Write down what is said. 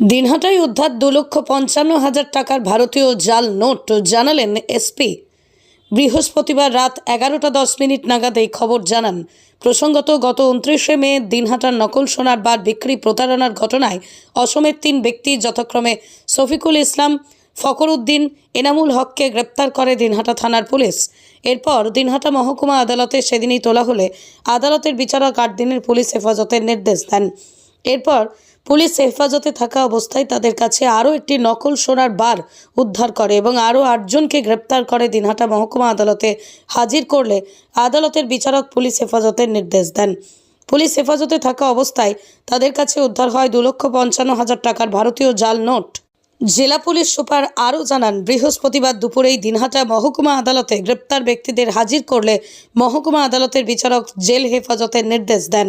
দিনহাটায় উদ্ধার দু লক্ষ পঞ্চান্ন হাজার টাকার ভারতীয় জাল নোট জানালেন এসপি। বৃহস্পতিবার রাত এগারোটা দশ মিনিট নাগাদ এই খবর জানান। প্রসঙ্গত, গত উনত্রিশে মে দিনহাটার নকল সোনার বার বিক্রি প্রতারণার ঘটনায় অসমের তিন ব্যক্তি যথাক্রমে শফিকুল ইসলাম ফকরউদ্দিন এনামুল হককে গ্রেপ্তার করে দিনহাটা থানার পুলিশ। এরপর দিনহাটা মহকুমা আদালতে সেদিনই তোলা হলে আদালতের বিচারক আট দিনের পুলিশ হেফাজতের নির্দেশ দেন। এরপর পুলিশ হেফাজতে থাকা অবস্থায় তাদের কাছে আরও একটি নকল সোনার বার উদ্ধার করে এবং আরও আটজনকে গ্রেপ্তার করে দিনহাটা মহকুমা আদালতে হাজির করলে আদালতের বিচারক পুলিশ হেফাজতের নির্দেশ দেন। পুলিশ হেফাজতে থাকা অবস্থায় তাদের কাছে উদ্ধার হয় দু লক্ষ পঞ্চান্ন হাজার টাকার ভারতীয় জাল নোট। জেলা পুলিশ সুপার আরও জানান, বৃহস্পতিবার দুপুরেই দিনহাটা মহকুমা আদালতে গ্রেপ্তার ব্যক্তিদের হাজির করলে মহকুমা আদালতের বিচারক জেল হেফাজতের নির্দেশ দেন।